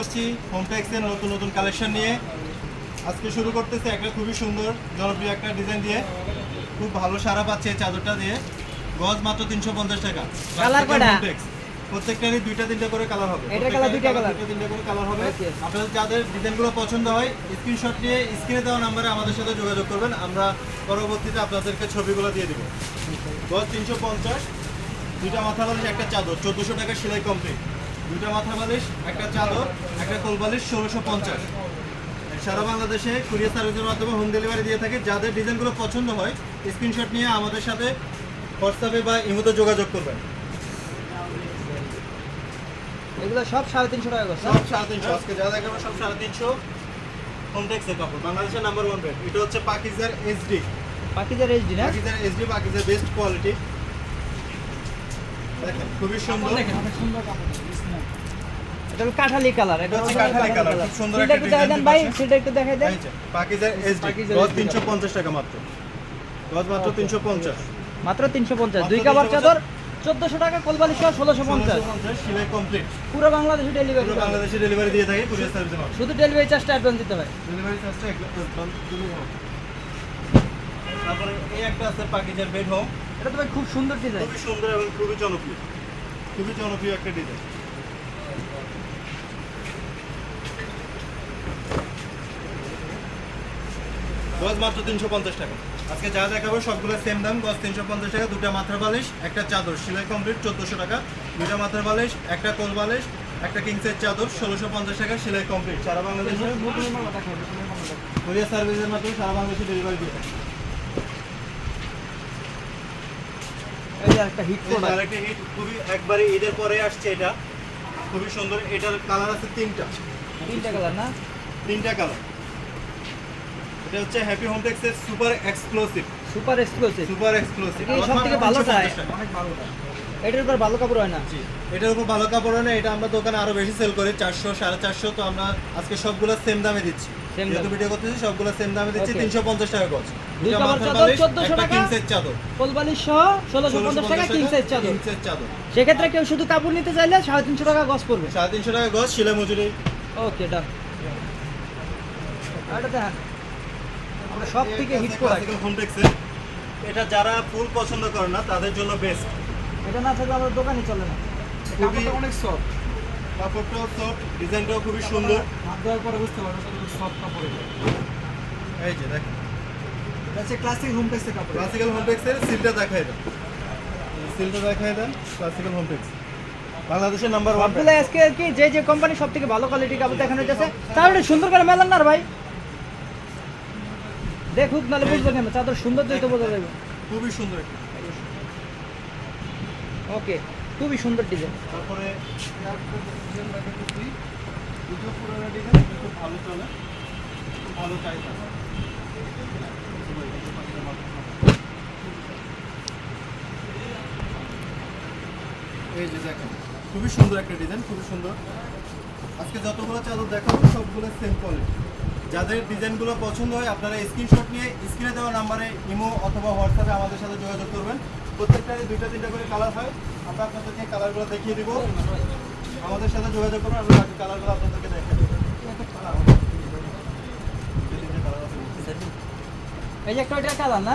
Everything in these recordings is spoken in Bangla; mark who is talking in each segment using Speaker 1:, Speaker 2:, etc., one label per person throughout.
Speaker 1: করছি হোমটেক্সের নতুন নতুন কালেকশন নিয়ে। আজকে শুরু করতেছে একটা খুবই সুন্দর জনপ্রিয় একটা ডিজাইন দিয়ে। খুব ভালো সারা পাচ্ছে চাদরটা দিয়ে। গজ মাত্র তিনশো পঞ্চাশ টাকা। প্রত্যেকটারই দুইটা তিনটা করে কালার হবে।
Speaker 2: দুইটা
Speaker 1: প্রত্যেকটারই
Speaker 2: colour?
Speaker 1: দুইটা তিনটা করে কালার হবে। আপনাদের যাদের ডিজাইনগুলো পছন্দ হয় স্ক্রিনশট নিয়ে স্ক্রিনে দেওয়া নাম্বারে আমাদের সাথে যোগাযোগ করবেন। আমরা পরবর্তীতে আপনাদেরকে ছবিগুলো দিয়ে দেবো। গজ তিনশো পঞ্চাশ দুইটা মাথা বালিশ একটা চাদর। চোদ্দোশো টাকা সেলাই কমপ্লিট দুইটা মাথা বালিশ একটা চাদর একটা কোল বালিশ ষোলোশো পঞ্চাশ। সারা বাংলাদেশে কুরিয়ার সার্ভিসের মাধ্যমে হোম ডেলিভারি দিয়ে থাকে। যাদের ডিজাইনগুলো পছন্দ হয় স্ক্রিনশট নিয়ে আমাদের সাথে হোয়াটসঅ্যাপে বা ইমোতে যোগাযোগ করবেন।
Speaker 2: এগুলো সব সাড়ে তিনশো টাকা
Speaker 1: সব সাড়ে তিনশো। আজকে যা দেখাবো সব সাড়ে তিনশো। হোমটেক্সের কাপড় বাংলাদেশের নাম্বার ওয়ান ব্র্যান্ড এটা হচ্ছে পাকিজার এইচডি
Speaker 2: পাকিজার এইচডি না?
Speaker 1: পাকিজার এইচডি পাকিজার বেস্ট কোয়ালিটি দেখেন খুবই সুন্দর।
Speaker 2: এটা হলো কাঠালি কালার
Speaker 1: এটা হচ্ছে কাঠালি colour, খুব সুন্দর একটা design
Speaker 2: দেন ভাই সেটা একটু দেখাই দেন।
Speaker 1: গজ তিনশো পঞ্চাশ টাকা মাত্র। গজ মাত্র তিনশো পঞ্চাশ।
Speaker 2: মাত্র তিনশো পঞ্চাশ।
Speaker 1: মাত্র
Speaker 2: দুই কাবার
Speaker 1: 350
Speaker 2: চাদর চোদ্দশো টাকা কোলবালি সহ ষোলোশো পঞ্চাশ।
Speaker 1: পঞ্চাশ সিলাই কমপ্লিট
Speaker 2: পুরো বাংলাদেশে ডেলিভারি
Speaker 1: পুরো বাংলাদেশে ডেলিভারি দিয়ে থাকে কুরিয়ার
Speaker 2: শুধু ডেলিভারি চার্জটা অ্যাডভান্স দিতে হয়।
Speaker 1: ডেলিভারি চার্জটা হবে। তারপরে এই একটা আছে পাকিজার বেড হোম
Speaker 2: এটা তো খুব সুন্দর ডিজাইন
Speaker 1: খুবই সুন্দর এবং খুবই জনপ্রিয়। খুবই জনপ্রিয় একটা ডিজাইন গজ মাত্র তিনশো পঞ্চাশ টাকা। আজকে যা দেখাবো সবগুলো সেম দাম গজ তিনশো পঞ্চাশ টাকা দুটা মাথার বালিশ একটা চাদর। সেলাই কমপ্লিট চোদ্দোশো টাকা। দুটা মাথার বালিশ একটা কোল বালিশ একটা কিংসের চাদর ষোলোশো পঞ্চাশ টাকা সেলাই কমপ্লিট সারা বাংলাদেশে কুরিয়ার সার্ভিসের মাধ্যমে সারা বাংলাদেশে ডেলিভারি দিয়ে থাকে।
Speaker 2: একটা হিট
Speaker 1: যে হিট খুবই একবারে ঈদের পরে আসছে এটা। খুবই সুন্দর। এটার কালার আছে তিনটা।
Speaker 2: তিনটা কালার না?
Speaker 1: তিনটা কালার এটা হচ্ছে happy হোমটেক্সের super exclusive
Speaker 2: super exclusive
Speaker 1: super exclusive
Speaker 2: এটা সব থেকে ভালো চায়। এটার উপর ভালো কাপড় হয় না?
Speaker 1: জি এটার উপর ভালো কাপড় হয় না এটা আমরা দোকানে আরও বেশি সেল করি চারশো সাড়ে চারশো তো আমরা আজকে সবগুলো সেম দামে দিচ্ছি। যেহেতু। ভিডিও করতেছি সবগুলো সেম দামে দিচ্ছি. তিনশো পঞ্চাশ টাকা গজ
Speaker 2: দুই কাপড়
Speaker 1: মাথার
Speaker 2: চাদর
Speaker 1: বালিশ,
Speaker 2: 1400
Speaker 1: একটা। কিংসের চাদর।
Speaker 2: কোলবালি সহ ষোলোশো পঞ্চাশ টাকা কিং সাইজ চাদর।
Speaker 1: কিংসের চাদর।
Speaker 2: সেক্ষেত্রে কেউ শুধু কাপড় নিতে চাইলে সাড়ে তিনশো টাকা গজ পড়বে।
Speaker 1: সাড়ে তিনশো টাকা গজ শিলা মজুরি।
Speaker 2: ওকে ডান আর আমরা সব থেকে হিট প্রোডাক্ট
Speaker 1: এটা যারা ফুল পছন্দ করে না তাদের জন্য বেস্ট
Speaker 2: এটা না থাকলে আমাদের দোকানই চলে না।
Speaker 1: খুবই
Speaker 3: অনেক সফট
Speaker 1: কাপড়টাও সফট ডিজাইনটাও খুবই সুন্দর।
Speaker 3: হাত দেওয়ার পরে বুঝতে পারবে সফট কাপড়
Speaker 1: এই যে দেখেন।
Speaker 3: ক্লাসিক হোম টেক্সের কাপড়।
Speaker 1: ক্লাসিক্যাল সিলটা দেন। সিলটা দেন ক্লাসিক্যাল হোমটেক্স বাংলাদেশের নাম্বার ওয়ান
Speaker 2: আজকে আর কি যে যে কোম্পানি সব থেকে ভালো কোয়ালিটি কাপড় দেখানো যাচ্ছে তাহলে সুন্দর করে মেলান না ভাই। দেখুক নাহলে বুঝবে কেন? চাদর সুন্দর তো বোঝা যাবে।
Speaker 1: খুবই সুন্দর।
Speaker 2: ওকে খুবই সুন্দর ডিজাইন
Speaker 1: তারপরে ভালো চলে। ভালো চাহিদা এই যে দেখেন খুবই সুন্দর একটা ডিজাইন খুবই সুন্দর। আজকে যতগুলো চাদর দেখাবো সবগুলো সেম কোয়ালিটি যাদের ডিজাইনগুলো পছন্দ হয় আপনারা স্ক্রিনশট নিয়ে স্ক্রিনে দেওয়া নাম্বারে ইমো অথবা হোয়াটসঅ্যাপে আমাদের সাথে যোগাযোগ করবেন। প্রত্যেকটারই দুইটা তিনটা করে কালার হয় আমরা আপনাদেরকে কালারগুলো দেখিয়ে দিব। আমাদের সাথে যোগাযোগ করবেন আমরা বাকি কালারগুলো আপনাদেরকে দেখিয়ে দেবো।
Speaker 2: এই যে একটা ওইটা কালার না?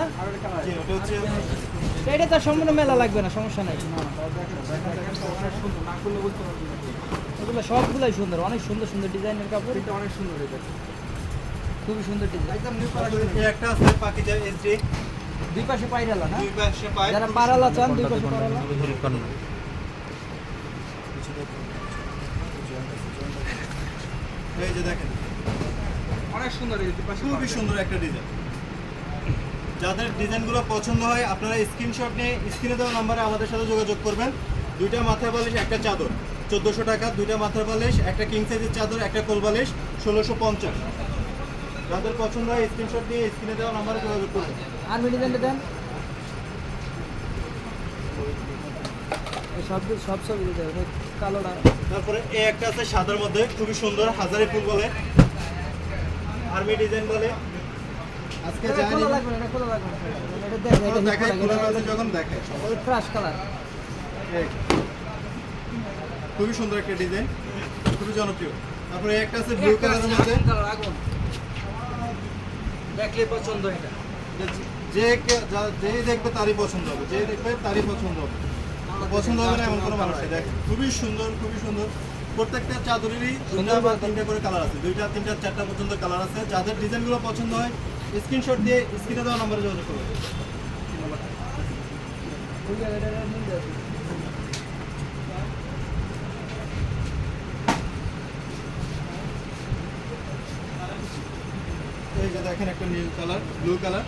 Speaker 2: এটা তো সম্পূর্ণ মেলা লাগবে না সমস্যা নাই। এগুলো সবগুলাই সুন্দর অনেক সুন্দর সুন্দর ডিজাইনের কাপড়।
Speaker 3: অনেক সুন্দর
Speaker 2: খুবই সুন্দর ডিজাইন
Speaker 3: একদম নিউ
Speaker 1: এই একটা আছে পাকিজা এসডি
Speaker 2: দুই পাশে পাইরালা না?
Speaker 1: দুই পাশে পায়।
Speaker 2: যারা পারালা চান দুই পাশে পারালা
Speaker 1: এই যে দেখেন।
Speaker 3: অনেক সুন্দর এই পাশে
Speaker 1: খুবই সুন্দর একটা ডিজাইন যাদের ডিজাইনগুলো পছন্দ হয় আপনারা স্ক্রিনশট নিয়ে স্ক্রিনে দেওয়া নাম্বারে আমাদের সাথে যোগাযোগ করবেন। দুইটা মাথার বালিশ একটা চাদর। চোদ্দোশো টাকা দুইটা মাথার বালিশ একটা কিং সাইজের চাদর একটা কোল বালিশ ষোলোশো পঞ্চাশ। যাদের পছন্দ হয় স্ক্রিনশট দিয়ে স্ক্রিনে দেওয়া নাম্বারে যোগাযোগ করবেন
Speaker 2: আর্মি ডিজাইনটা দেন। সব সব সব কালোটা।
Speaker 1: তারপরে এই একটা আছে সাদার মধ্যে খুবই সুন্দর হাজারি ফুল বলে। আর্মি ডিজাইন বলে। আজকে
Speaker 2: লাগবে না, এটা খোলা লাগবে এটা দেখ, এটা
Speaker 1: দেখাই খোলা যখন
Speaker 2: এটা crush color।
Speaker 1: এই। খুবই সুন্দর একটা ডিজাইন খুবই জনপ্রিয়। তারপরে একটা আছে ব্লু কালারের মধ্যে।
Speaker 3: আগুন। দেখলে পছন্দ এটা?
Speaker 1: যে যেই দেখবে তারই পছন্দ হবে। যে দেখবে তারই পছন্দ হবে। পছন্দ হবে না এমন কোনো মানুষ। দেখ খুবই সুন্দর খুবই সুন্দর। প্রত্যেকটা চাদরেরই দুইটা বা তিনটা করে কালার আছে। দুইটা তিনটা চারটা পর্যন্ত কালার আছে। যাদের ডিজাইনগুলো পছন্দ হয় স্ক্রিনশট দিয়ে স্ক্রিনে দেওয়া নম্বরে যোগাযোগ করবে। এই যে দেখেন একটা নীল কালার ব্লু কালার।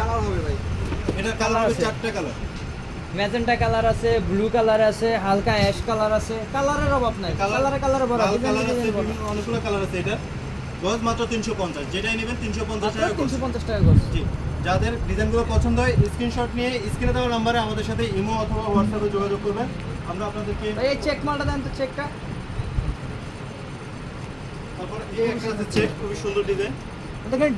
Speaker 3: কালার হবে ভাই।
Speaker 1: এটা কালার হবে। চারটা কালার।
Speaker 2: ম্যাজেন্টা কালার আছে ব্লু কালার আছে হালকা অ্যাশ কালার আছে। কালারের অভাব নাই। কালারে কালারে ভরা
Speaker 1: লাল কালার আছে অনেকগুলো কালার আছে এটা। গজ মাত্র তিনশো পঞ্চাশ। যেটাই নেবেন তিনশো পঞ্চাশ টাকা করে।
Speaker 2: তিনশো পঞ্চাশ টাকা করছে
Speaker 1: জি। যাদের ডিজাইনগুলো পছন্দ হয় স্ক্রিনশট নিয়ে স্ক্রিনে দেওয়া নাম্বারে আমাদের সাথে ইমো অথবা হোয়াটসঅ্যাপে যোগাযোগ করবেন। আমরা আপনাদেরকে
Speaker 2: এই চেক মালটা দেন তো চেকটা
Speaker 1: তারপর এই একটা আছে চেক খুবই সুন্দর ডিজাইন
Speaker 2: দেখেন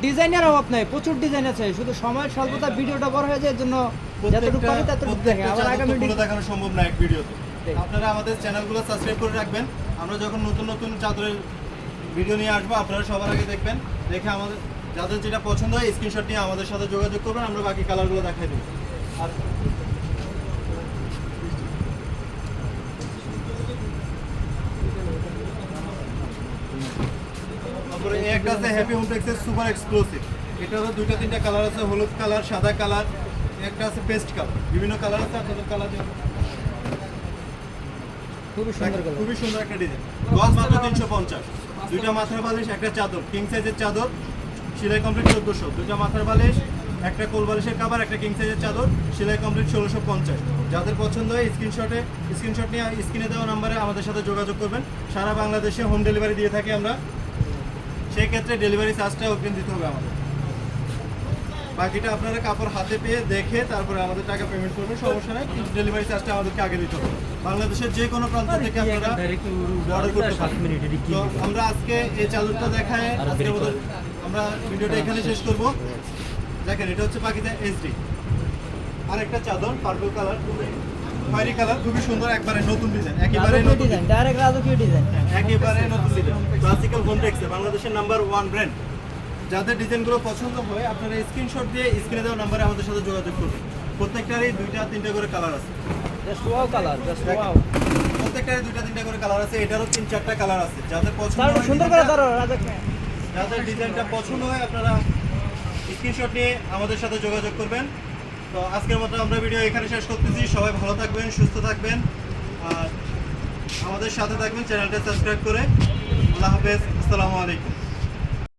Speaker 2: ডিজাইনের অভাব নাই প্রচুর ডিজাইন আছে। শুধু সময়ের স্বল্পতা ভিডিওটা বড় হয়ে যায় এর জন্য যতটুকু পারি ততটুকু দেখে। আবার আগামী
Speaker 1: দেখানো সম্ভব না এক ভিডিওতে। আপনারা আমাদের চ্যানেলগুলো সাবস্ক্রাইব করে রাখবেন। আমরা যখন নতুন নতুন চাদরের ভিডিও নিয়ে আসব আপনারা সবার আগে দেখবেন। দেখে আমাদের যাদের যেটা পছন্দ হয় স্ক্রিনশট নিয়ে আমাদের সাথে যোগাযোগ করবেন। আমরা বাকি কালারগুলো দেখাই দেবো। আর তারপরে এই একটা আছে হ্যাপি হোম টেক্সের সুপার এক্সক্লুসিভ এটারও দুইটা তিনটা কালার আছে হলুদ কালার সাদা কালার একটা আছে পেস্ট কালার বিভিন্ন কালার আছে আপনাদের কালার
Speaker 2: খুবই সুন্দর কালার
Speaker 1: খুবই সুন্দর একটা ডিজাইন গজ মাত্র তিনশো পঞ্চাশ। দুইটা মাথার বালিশ একটা চাদর। কিং সাইজের চাদর সেলাই কমপ্লিট চোদ্দোশো। দুইটা মাথার বালিশ একটা কোল বালিশের কাবার একটা কিং সাইজের চাদর সেলাই কমপ্লিট ষোলোশো পঞ্চাশ। যাদের পছন্দ হয় স্ক্রিনশটে স্ক্রিনশট নিয়ে স্ক্রিনে দেওয়া নাম্বারে আমাদের সাথে যোগাযোগ করবেন। সারা বাংলাদেশে হোম ডেলিভারি দিয়ে থাকি আমরা। সেই ক্ষেত্রে ডেলিভারি চার্জটা অগ্রিম দিতে হবে আমাদের। বাকিটা আপনারা কাপড় হাতে পেয়ে দেখে তারপরে আমাদের টাকা পেমেন্ট করবেন সমস্যা নেই কিন্তু ডেলিভারি চার্জটা আমাদেরকে আগে দিতে হবে। বাংলাদেশের যে কোনো প্রান্ত থেকে আপনারা অর্ডার করতে পারেন তো আমরা আজকে এই চাদরটা দেখায় আজকের মতো আমরা ভিডিওটা এখানে শেষ করব। দেখেন এটা হচ্ছে পাখিতে এইচডি আর একটা চাদর পার্পল কালার খয়েরি কালার খুবই সুন্দর একবারে নতুন ডিজাইন একেবারে নতুন
Speaker 2: ডিজাইন ডাইরেক্ট রাজকীয় ডিজাইন
Speaker 1: একেবারে নতুন ডিজাইন ক্লাসিক্যাল কন্টেক্সে বাংলাদেশের নাম্বার ওয়ান ব্র্যান্ড যাদের ডিজাইনগুলো পছন্দ হয় আপনারা স্ক্রিনশট দিয়ে স্ক্রিনে দেওয়া নাম্বারে আমাদের সাথে যোগাযোগ করবেন। প্রত্যেকটারই দুইটা তিনটা করে কালার আছে। প্রত্যেকটারই দুইটা তিনটা করে কালার আছে এটারও তিন চারটা কালার আছে। যাদের পছন্দ
Speaker 2: সুন্দর করে ধরো
Speaker 1: যাদের ডিজাইনটা পছন্দ হয় আপনারা স্ক্রিনশট নিয়ে আমাদের সাথে যোগাযোগ করবেন। তো আজকের মতো আমরা ভিডিও এখানে শেষ করতেছি। সবাই ভালো থাকবেন, সুস্থ থাকবেন। আর আমাদের সাথে থাকবেন, চ্যানেলটা সাবস্ক্রাইব করে। আল্লাহ হাফেজ, আসসালামু আলাইকুম।